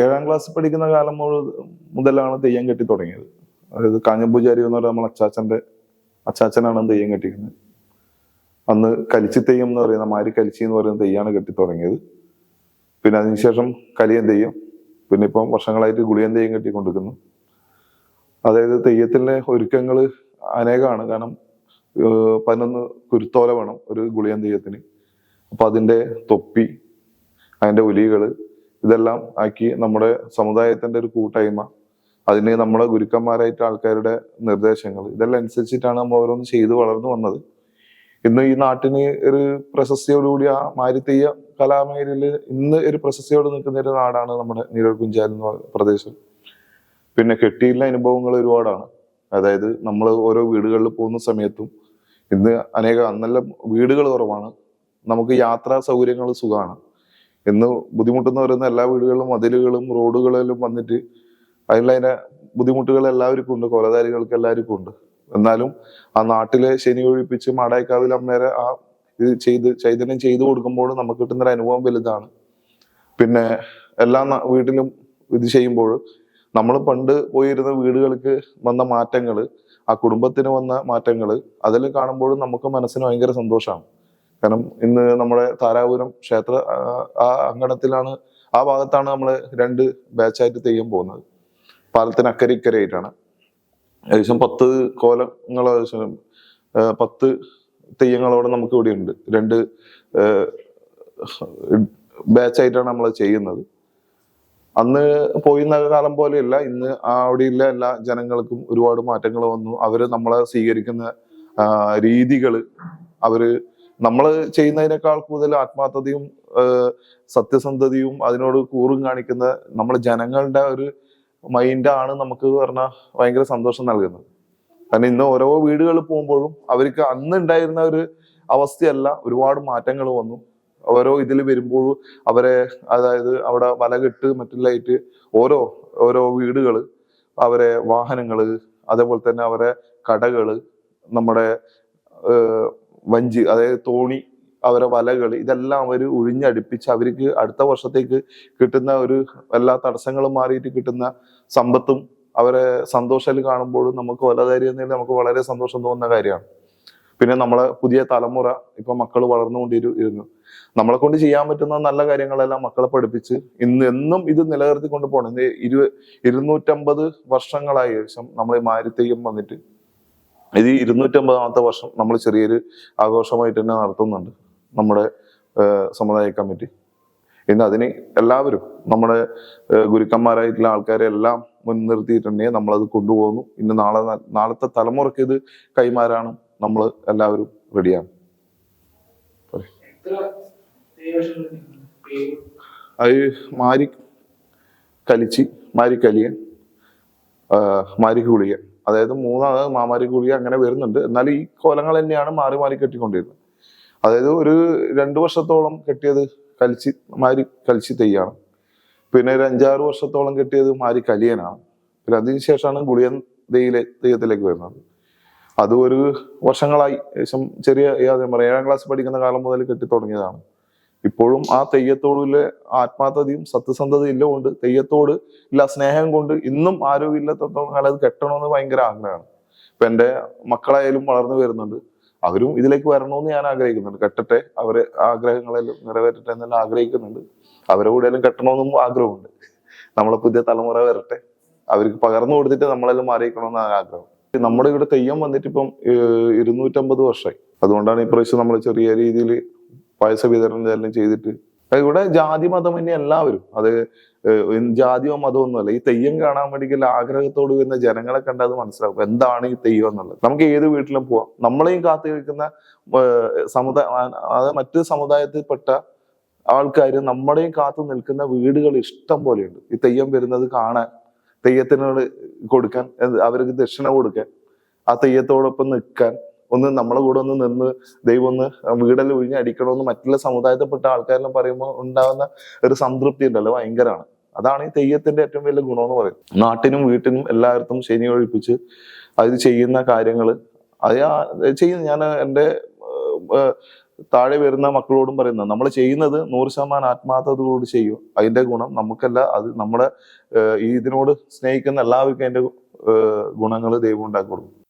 ഏഴാം ക്ലാസ് പഠിക്കുന്ന കാലം മുതലാണ് തെയ്യം കെട്ടി തുടങ്ങിയത്. അതായത് കാഞ്ഞമ്പൂജാരി എന്ന് പറയുന്ന നമ്മൾ അച്ചാച്ചന്റെ അച്ചാച്ചനാണ് തെയ്യം കെട്ടിക്കുന്നത് അന്ന് കലിച്ചി തെയ്യം എന്ന് പറയുന്ന മാരി കലിച്ചി എന്ന് പറയുന്ന തെയ്യാണ് കെട്ടി തുടങ്ങിയത്. പിന്നെ അതിനുശേഷം കലിയൻ തെയ്യം പിന്നെ ഇപ്പം വർഷങ്ങളായിട്ട് ഗുളിയൻ തെയ്യം കെട്ടിക്കൊണ്ടിരിക്കുന്നു. അതായത് തെയ്യത്തിന്റെ ഒരുക്കങ്ങൾ അനേകമാണ്. കാരണം പതിനൊന്ന് കുരുത്തോല വേണം ഒരു ഗുളിയൻ തെയ്യത്തിന്. അപ്പൊ അതിന്റെ തൊപ്പി അതിന്റെ ഒലികൾ ഇതെല്ലാം ആക്കി നമ്മുടെ സമുദായത്തിന്റെ ഒരു കൂട്ടായ്മ അതിന് നമ്മുടെ ഗുരുക്കന്മാരായിട്ട് ആൾക്കാരുടെ നിർദ്ദേശങ്ങൾ ഇതെല്ലാം അനുസരിച്ചിട്ടാണ് നമ്മൾ ഓരോന്ന് ചെയ്തു വളർന്നു വന്നത്. ഇന്ന് ഈ നാട്ടിന് ഒരു പ്രശസ്തിയോടുകൂടി ആ മാരിത്തെയ്യ കലാമേഖലയിൽ ഇന്ന് ഒരു പ്രശസ്തിയോട് നിൽക്കുന്ന ഒരു നാടാണ് നമ്മുടെ നീരൽ കുഞ്ചാൽ എന്ന് പറയുന്ന പ്രദേശം. പിന്നെ കെട്ടിയില്ല അനുഭവങ്ങൾ ഒരുപാടാണ്. അതായത് നമ്മൾ ഓരോ വീടുകളിൽ പോകുന്ന സമയത്തും ഇന്ന് അനേക അന്നെല്ലാം വീടുകൾ കുറവാണ്. നമുക്ക് യാത്രാ സൗകര്യങ്ങൾ സുഖമാണ്. ഇന്ന് ബുദ്ധിമുട്ടെന്ന് പറയുന്ന എല്ലാ വീടുകളിലും മതിലുകളും റോഡുകളിലും വന്നിട്ട് അതിലതിന്റെ ബുദ്ധിമുട്ടുകൾ എല്ലാവർക്കും ഉണ്ട് കൊലധാരികൾക്ക് എല്ലാവർക്കും ഉണ്ട്. എന്നാലും ആ നാട്ടിലെ ശനി ഒഴിപ്പിച്ച് മാടായിക്കാവിൽ അമ്മേരെ ആ ഇത് ചെയ്ത് ചൈതന്യം ചെയ്തു കൊടുക്കുമ്പോൾ നമുക്ക് കിട്ടുന്ന ഒരു അനുഭവം വലുതാണ്. പിന്നെ എല്ലാ വീട്ടിലും ഇത് ചെയ്യുമ്പോൾ നമ്മൾ പണ്ട് പോയിരുന്ന വീടുകൾക്ക് വന്ന മാറ്റങ്ങൾ ആ കുടുംബത്തിന് വന്ന മാറ്റങ്ങൾ അതിൽ കാണുമ്പോഴും നമുക്ക് മനസ്സിന് ഭയങ്കര സന്തോഷമാണ്. കാരണം ഇന്ന് നമ്മുടെ താരാപുരം ക്ഷേത്ര ആ- അങ്കണത്തിലാണ് ആ ഭാഗത്താണ് നമ്മൾ രണ്ട് ബാച്ചായിട്ട് തെയ്യം പോകുന്നത്. പാലത്തിന് അക്കരെ ഇക്കരയായിട്ടാണ് ഏകദേശം പത്ത് കോലങ്ങൾ ഏകദേശം പത്ത് തെയ്യങ്ങളോടെ നമുക്ക് ഇവിടെ ഉണ്ട്. രണ്ട് ബാച്ചായിട്ടാണ് നമ്മൾ ചെയ്യുന്നത്. അന്ന് പോയിരുന്ന കാലം പോലെയല്ല ഇന്ന് അവിടെയുള്ള എല്ലാ ജനങ്ങൾക്കും ഒരുപാട് മാറ്റങ്ങൾ വന്നു. അവർ നമ്മളെ സ്വീകരിക്കുന്ന രീതികൾ അവർ നമ്മൾ ചെയ്യുന്നതിനേക്കാൾ കൂടുതൽ ആത്മാർത്ഥതയും സത്യസന്ധതയും അതിനോട് കൂറും കാണിക്കുന്ന നമ്മുടെ ജനങ്ങളുടെ ഒരു മൈൻഡാണ് നമുക്ക് പറഞ്ഞാൽ ഭയങ്കര സന്തോഷം നൽകുന്നത്. കാരണം ഇന്ന് ഓരോ വീടുകളിൽ പോകുമ്പോഴും അവർക്ക് അന്ന് ഉണ്ടായിരുന്ന ഒരു അവസ്ഥയല്ല ഒരുപാട് മാറ്റങ്ങൾ വന്നു. ഓരോ ഇതിൽ വരുമ്പോഴും അവരെ അതായത് അവിടെ വലകെട്ട് മറ്റുള്ളതായിട്ട് ഓരോ ഓരോ വീടുകൾ അവരെ വാഹനങ്ങൾ അതേപോലെ തന്നെ അവരെ കടകൾ നമ്മുടെ വഞ്ചി അതായത് തോണി അവരെ വലകൾ ഇതെല്ലാം അവർ ഒഴിഞ്ഞടുപ്പിച്ച് അവർക്ക് അടുത്ത വർഷത്തേക്ക് കിട്ടുന്ന ഒരു എല്ലാ തടസ്സങ്ങളും മാറിയിട്ട് കിട്ടുന്ന സമ്പത്തും അവരെ സന്തോഷത്തിൽ കാണുമ്പോഴും നമുക്ക് വലതാരി എന്നതിൽ നമുക്ക് വളരെ സന്തോഷം തോന്നുന്ന കാര്യമാണ്. പിന്നെ നമ്മളെ പുതിയ തലമുറ ഇപ്പൊ മക്കൾ വളർന്നുകൊണ്ടിരുന്നു. നമ്മളെ കൊണ്ട് ചെയ്യാൻ പറ്റുന്ന നല്ല കാര്യങ്ങളെല്ലാം മക്കളെ പഠിപ്പിച്ച് ഇന്ന് എന്നും ഇത് നിലനിർത്തിക്കൊണ്ട് പോകണം. ഇന്ന് ഇരു ഇരുന്നൂറ്റമ്പത് വർഷങ്ങളായി ശേഷം നമ്മൾ മാരിത്തേക്കും വന്നിട്ട്. ഇത് ഇരുന്നൂറ്റമ്പതാമത്തെ വർഷം നമ്മൾ ചെറിയൊരു ആഘോഷമായിട്ട് തന്നെ നടത്തുന്നുണ്ട് നമ്മുടെ സമുദായ കമ്മിറ്റി. ഇന്ന് അതിന് എല്ലാവരും നമ്മുടെ ഗുരുക്കന്മാരായിട്ടുള്ള ആൾക്കാരെ എല്ലാം മുൻനിർത്തിയിട്ടുണ്ടെങ്കിൽ നമ്മളത് കൊണ്ടുപോകുന്നു. ഇന്ന് നാളെ നാളത്തെ തലമുറയ്ക്ക് ഇത് കൈമാറാണ് നമ്മൾ എല്ലാവരും റെഡിയാണ്. അത് മാരി കലിച്ചി മാരി കലിയൻ മാരി ഗുളിക അതായത് മൂന്നാമത് മാമാരി ഗുളിക അങ്ങനെ വരുന്നുണ്ട്. എന്നാൽ ഈ കോലങ്ങൾ തന്നെയാണ് മാറി മാറി കെട്ടിക്കൊണ്ടിരുന്നത്. അതായത് ഒരു രണ്ടു വർഷത്തോളം കെട്ടിയത് കലിച്ചി മാരി കലിച്ചി തെയ്യാണ്. പിന്നെ ഒരു അഞ്ചാറ് വർഷത്തോളം കെട്ടിയത് മാരി കലിയനാണ്. പിന്നെ അതിനുശേഷമാണ് ഗുളിയൻ തെയ്യിലെ തെയ്യത്തിലേക്ക് വരുന്നത്. അത് ഒരു വർഷങ്ങളായി ഏകദേശം ചെറിയ പറയാ ഏഴാം ക്ലാസ് പഠിക്കുന്ന കാലം മുതൽ കെട്ടി തുടങ്ങിയതാണ്. ഇപ്പോഴും ആ തെയ്യത്തോടുള്ള ആത്മാർത്ഥതയും സത്യസന്ധതയില്ല കൊണ്ട് തെയ്യത്തോട് ഇല്ല സ്നേഹം കൊണ്ട് ഇന്നും ആരോഗ്യമില്ലാത്തത്തോളം കാലം അത് കെട്ടണമെന്ന് ഭയങ്കര ആഗ്രഹമാണ്. ഇപ്പൊ എന്റെ മക്കളായാലും വളർന്നു വരുന്നുണ്ട്. അവരും ഇതിലേക്ക് വരണമെന്ന് ഞാൻ ആഗ്രഹിക്കുന്നുണ്ട്. കെട്ടട്ടെ അവരെ ആഗ്രഹങ്ങളെല്ലാം നിറവേറ്റട്ടെ എന്നെല്ലാം ആഗ്രഹിക്കുന്നുണ്ട്. അവരെ കൂടെയെല്ലാം കെട്ടണമെന്നും ആഗ്രഹമുണ്ട്. നമ്മളെ പുതിയ തലമുറ വരട്ടെ. അവർക്ക് പകർന്നു കൊടുത്തിട്ട് നമ്മളെല്ലാം മാറിയിക്കണമെന്നാണ് ആഗ്രഹം നമ്മുടെ ഇവിടെ തെയ്യം വന്നിട്ട് ഇപ്പം ഇരുന്നൂറ്റമ്പത് വർഷമായി. അതുകൊണ്ടാണ് ഇപ്രാവശ്യം നമ്മൾ ചെറിയ രീതിയിൽ പായസ വിതരണം എല്ലാം ചെയ്തിട്ട്. ഇവിടെ ജാതി മതം തന്നെ എല്ലാവരും അത് ജാതിയോ മതമോ ഒന്നുമല്ല. ഈ തെയ്യം കാണാൻ വേണ്ടിയുള്ള ആഗ്രഹത്തോട് വരുന്ന ജനങ്ങളെ കണ്ടാൽ അത് മനസ്സിലാവും. എന്താണ് ഈ തെയ്യം എന്നുള്ളത്? നമുക്ക് ഏത് വീട്ടിലും പോവാം. നമ്മളെയും കാത്തു നിൽക്കുന്ന സമുദായ മറ്റു സമുദായത്തിൽപ്പെട്ട ആൾക്കാർ നമ്മുടെയും കാത്തു നിൽക്കുന്ന വീടുകൾ ഇഷ്ടം പോലെയുണ്ട്. ഈ തെയ്യം വരുന്നത് കാണാൻ തെയ്യത്തിനോട് കൊടുക്കാൻ അവർക്ക് ദക്ഷിണ കൊടുക്കാൻ ആ തെയ്യത്തോടൊപ്പം നിൽക്കാൻ ഒന്ന് നമ്മളെ കൂടെ ഒന്ന് നിന്ന് ദൈവം ഒന്ന് വീടെല്ലാം ഒഴിഞ്ഞ് അടിക്കണമെന്ന് മറ്റുള്ള സമുദായത്തിൽപ്പെട്ട ആൾക്കാരെല്ലാം പറയുമ്പോൾ ഉണ്ടാകുന്ന ഒരു സംതൃപ്തി ഉണ്ടല്ലോ ഭയങ്കരമാണ്. അതാണ് ഈ തെയ്യത്തിന്റെ ഏറ്റവും വലിയ ഗുണം എന്ന് പറയുന്നത്. നാട്ടിനും വീട്ടിനും എല്ലായിടത്തും ശനി ഒഴിപ്പിച്ച് അത് ചെയ്യുന്ന കാര്യങ്ങൾ അത് ചെയ്യുന്ന ഞാൻ എന്റെ താഴെ വരുന്ന മക്കളോടും പറയുന്നത് നമ്മൾ ചെയ്യുന്നത് നൂറ് ശതമാനം ആത്മാർത്ഥതയോട് ചെയ്യും. അതിന്റെ ഗുണം നമുക്കല്ല അത് നമ്മുടെ ഈ ഇതിനോട് സ്നേഹിക്കുന്ന എല്ലാവർക്കും അതിന്റെ ഗുണങ്ങൾ ദൈവം ഉണ്ടാക്കി കൊടുക്കും.